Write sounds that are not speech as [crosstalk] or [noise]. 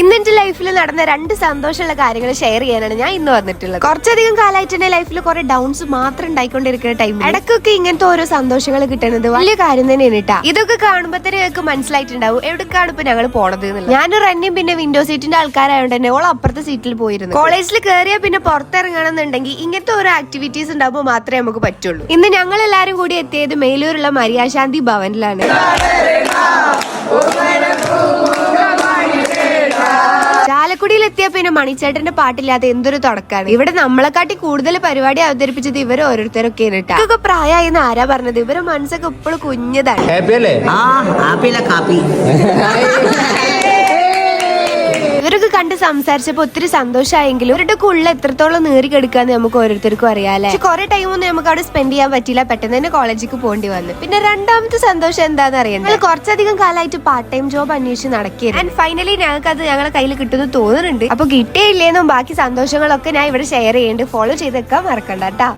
ഇന്ന് എന്റെ ലൈഫിൽ നടന്ന രണ്ട് സന്തോഷമുള്ള കാര്യങ്ങൾ ഷെയർ ചെയ്യാനാണ് ഞാൻ ഇന്ന് വന്നിട്ടുള്ളത്. കുറച്ചധികം കാലമായിട്ട് എന്റെ ലൈഫിൽ കുറെ ഡൗൺസ് മാത്രം ഉണ്ടായിക്കൊണ്ടിരിക്കുന്ന ടൈം ഇടക്കൊക്കെ ഇങ്ങനത്തെ ഓരോ സന്തോഷങ്ങൾ കിട്ടുന്നത് വലിയ കാര്യം തന്നെയാണ് ഇതൊക്കെ കാണുമ്പോ തന്നെ ഞങ്ങൾക്ക് മനസ്സിലായിട്ടുണ്ടാവും എവിടേക്കാണ് ഇപ്പൊ ഞങ്ങൾ പോണത് ഞാൻ റണ്ണിയും പിന്നെ വിൻഡോ സീറ്റിന്റെ ആൾക്കാരായതുകൊണ്ട് തന്നെ ഓൾ അപ്പുറത്തെ സീറ്റിൽ പോയിരുന്നു. കോളേജിൽ കയറിയാൽ പിന്നെ പുറത്തിറങ്ങണമെന്നുണ്ടെങ്കിൽ ഇങ്ങനത്തെ ഓരോ ആക്ടിവിറ്റീസ് ഉണ്ടാവുമ്പോൾ മാത്രമേ നമുക്ക് പറ്റുള്ളൂ. ഇന്ന് ഞങ്ങൾ എല്ലാവരും കൂടി എത്തിയത് മേലൂരുള്ള മരിയാശാന്തി ഭവനിലാണ്. എത്തിയ പിന്നെ മണിച്ചേട്ടന്റെ പാട്ടില്ലാതെ എന്തൊരു തുടക്കാണ്? ഇവിടെ നമ്മളെക്കാട്ടി കൂടുതൽ പരിപാടി അവതരിപ്പിച്ചത് ഇവർ ഓരോരുത്തരൊക്കെ ഇതൊക്കെ പ്രായമായെന്ന് ആരാ പറഞ്ഞത്? ഇവരെ മനസ്സൊക്കെ ഇപ്പോഴും കുഞ്ഞതാണ്. [laughs] കണ്ട് സംസാരിച്ചപ്പോ ഒത്തിരി സന്തോഷമായെങ്കിലും അവരുടെ കുള്ള എത്രത്തോളം നേറി കെടുക്കാന്ന് നമുക്ക് ഓരോരുത്തർക്കും അറിയാലേ കൊറേ ടൈം ഒന്നും നമുക്ക് അവിടെ സ്പെൻഡ് ചെയ്യാൻ പറ്റില്ല പെട്ടെന്ന് തന്നെ കോളേജിലേക്ക് പോകേണ്ടി വന്നു. പിന്നെ രണ്ടാമത്തെ സന്തോഷം എന്താന്ന് അറിയാം കുറച്ചധികം കാലമായിട്ട് പാർട്ട് ടൈം ജോബ് അന്വേഷിച്ച് നടക്കിയത് ആൻഡ് ഫൈനലി ഞങ്ങൾക്ക് അത് ഞങ്ങളെ കയ്യിൽ കിട്ടുമെന്ന് തോന്നുന്നുണ്ട്. അപ്പൊ കിട്ടിയില്ലേന്നും ബാക്കി സന്തോഷങ്ങളൊക്കെ ഞാൻ ഇവിടെ ഷെയർ ചെയ്യുന്നുണ്ട്. ഫോളോ ചെയ്തേക്കാൻ മറക്കണ്ട കേട്ടാ